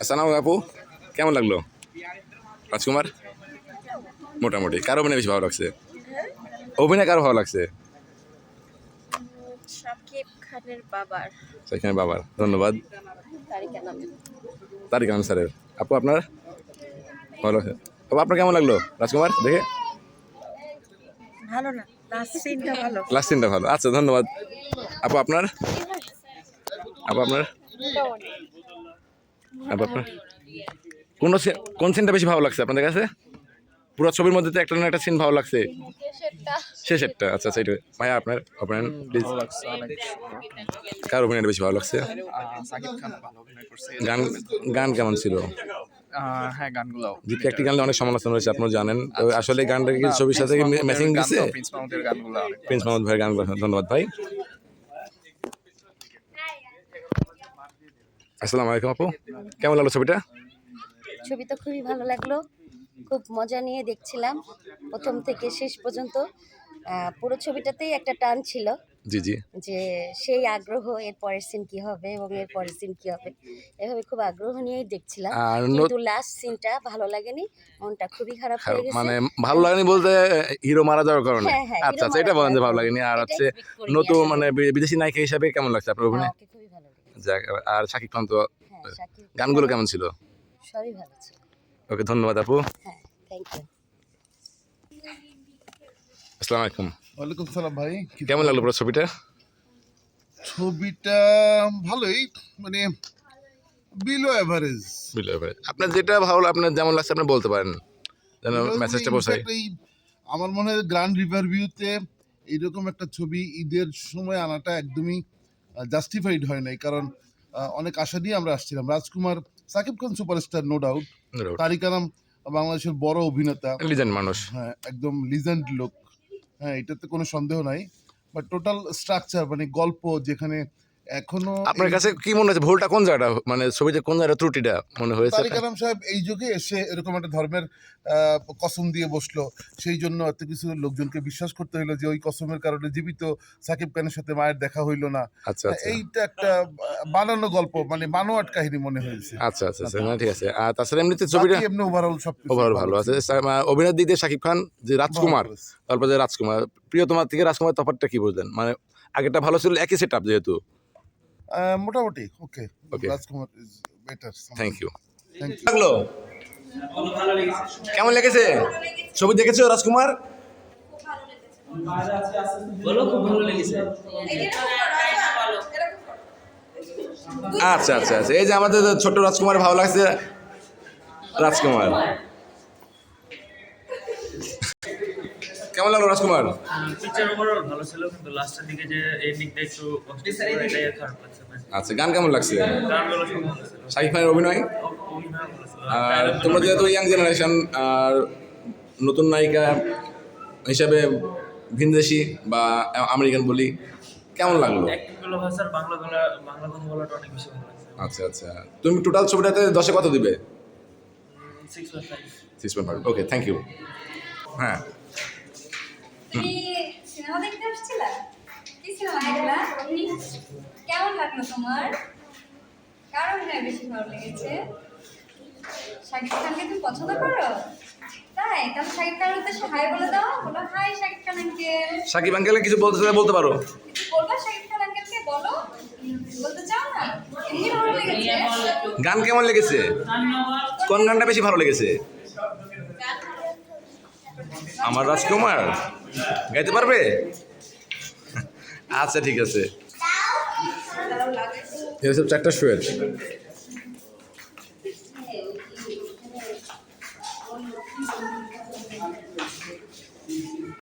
আসসালাম আপু কেমন লাগল? রাজকুমার? মোটামুটি। কার অভিনয় বেশি ভালো লাগছে? অভিনয় কারও ভালো লাগছে? বাবার। সেখানে বাবার। ধন্যবাদ। তারিকা আনন্দ স্যারের। আপু আপনার? ভালো লাগছে। আপু আপনার কেমন লাগল? রাজকুমার দেখে? ভালো না। লাস্ট সিনটা ভালো। আচ্ছা ধন্যবাদ। আপু আপনার? আপু আপনার? আপু আপনার কোন কোন সিনটা বেশি ভালো লাগছে আপনাদের কাছে? পুরো ছবির মধ্যে তো একটা না একটা সিন ভালো লাগছে। শেষেরটা। আচ্ছা আচ্ছা এটা ভাইয়া আপনার আপনার প্লিজ কার অভিনয়টা বেশি ভালো লাগছে? গান গান কেমন ছিল? হ্যাঁ গানগুলো জিতকে একটি গানে অনেক সমালোচনা আপনারা জানেন। তো আসলে গানটা কি ছবির সাথে ম্যাচিং দিচ্ছে প্রিন্স মাহমুদের গানগুলো প্রিন্স মোহাম্মদ ভাইয়ের গান ধন্যবাদ ভাই। আসসালামু আলাইকুম আপু। কেমন লাগল ছবিটা? ছবি তো খুবই ভালো লাগল। খুব মজা নিয়ে দেখছিলাম। প্রথম থেকে শেষ পর্যন্ত। পুরো ছবিটাতেই একটা টান ছিল জি জি। যে সেই আগ্রহ এর পরের সিন কি হবে এবং এর পরের সিন কি হবে এভাবে খুব আগ্রহ নিয়েই দেখছিলাম। আর কিন্তু লাস্ট সিনটা ভালো লাগেনি মনটা খুবই খারাপ হয়ে গেছে। মানে ভালো লাগেনি বলতে হিরো মারা যাওয়ার কারণে। হ্যাঁ, হ্যাঁ, আচ্ছা আচ্ছা এটা বলেন যে ভালো লাগেনি। আর। হচ্ছে নতুন মানে বিদেশি নায়িকা হিসাবে কেমন লাগছে আপনার অভিনয়? যাক, আর শাকিব খান তো হ্যাঁ গানগুলো কেমন ছিল? সবই ভালো ছিল। ওকে ধন্যবাদ আপু। হ্যাঁ থ্যাংক ইউ আসসালামু আলাইকুম। ওয়ালাইকুম সালাম ভাই কেমন লাগল পুরো ছবিটা? ছবিটা ভালোই মানে বিলো এভারেজ বুঝলে এবারে। আপনার যেটা ভালো আপনার যেমন লাগছে আপনি বলতে পারেন। যেন মেসেজটা পৌঁছায়। আমার মনে হয় গ্র্যান্ড রিভার ভিউতে এইরকম একটা ছবি ঈদের সময় আনাটা একদমই জাস্টিফাইড হয় নাই। কারণ অনেক আশা নিয়ে আমরা আসছিলাম। Rajkumar Sakib Khan superstar no doubt তারিকারাম বাংলাদেশের বড় অভিনেতা। লিজেন্ড মানুষ। হ্যাঁ একদম লিজেন্ড লোক। হ্যাঁ এটাতে কোনো সন্দেহ নাই। বাট টোটাল স্ট্রাকচার মানে গল্প যেখানে এখনও আপনার কাছে কি মনে হচ্ছে? ভুলটা কোন জায়গাটা মানে ছবিতে কোন জায়গাটা ত্রুটিটা মনে হয়েছে? তারিক সাহেব এই যুগে এসে এরকম একটা ধর্মের কসম দিয়ে বসল। সেই জন্য এত কিছু লোকজনকে বিশ্বাস করতে হইল যে ওই কসমের কারণে জীবিত সাকিব খানের সাথে মায়ের দেখা হইল না। আচ্ছা আচ্ছা। এইটা একটা বানানো গল্প মানে বানোয়াট কাহিনী মনে হয়েছে। আচ্ছা আচ্ছা আচ্ছা না, ঠিক আছে। আর তাছাড়া এমনিতে ছবিটা এমনি ওভারঅল সব ওভার ভালো আছে। অভিনয়ের দিক দিয়ে শাকিব খান যে রাজকুমার তারপর যে রাজকুমার প্রিয় তোমার থেকে রাজকুমার তফাৎটা কি বুঝলেন মানে আগেটা ভালো ছিল একই সেট আপ যেহেতু। মোটামুটি okay. Rajkumar is better thank you thank you লাগল? কেমন লেগেছে? ছবি দেখেছ রাজকুমার? বলো খুব ভালো লেগেছে। আচ্ছা আচ্ছা আচ্ছা। এই যে আমাদের ছোট রাজকুমার ভালো লাগছে রাজকুমার। কেমন লাগল রাজকুমার? পিকচার ওভারঅল ভালো ছিল কিন্তু লাস্টের দিকে যে এন্ডিংটা একটু কষ্ট খারাপ লাগছে আচ্ছা গান কেমন লাগছে? গানগুলো শাকিব খানের অভিনয়? আর তোমরা যেহেতু ইয়াং জেনারেশন আর নতুন নায়িকা হিসাবে ভিনদেশি বা আমেরিকান বলি কেমন লাগল? আচ্ছা আচ্ছা। তুমি টোটাল ছবিটাতে দশে কত দিবে? Six point five okay thank you হ্যাঁ সিনেমা দেখতে আসছিলা? কি সিনেমা দেখলা? কেমন লাগল তোমার? কার অভিনয় বেশি ভালো লেগেছে? শাকিব খানকে তুমি পছন্দ করো? তাই? তাহলে শাকিব খানের উদ্দেশ্যে হাই বলে দাও। বলো হাই শাকিব খান আঙ্কেল সাকিব আঙ্কেলে কিছু বলতে চাইলে বলতে পারো। কিছু বলবা শাকিব খান আঙ্কেলকে বলো। বলতে চাও না? এমনি ভালো লেগেছে। গান কেমন লেগেছে? কোন গানটা বেশি ভালো লেগেছে? আমার রাজকুমার গাইতে পারবে? আচ্ছা ঠিক আছে। এসব চারটা শুয়ের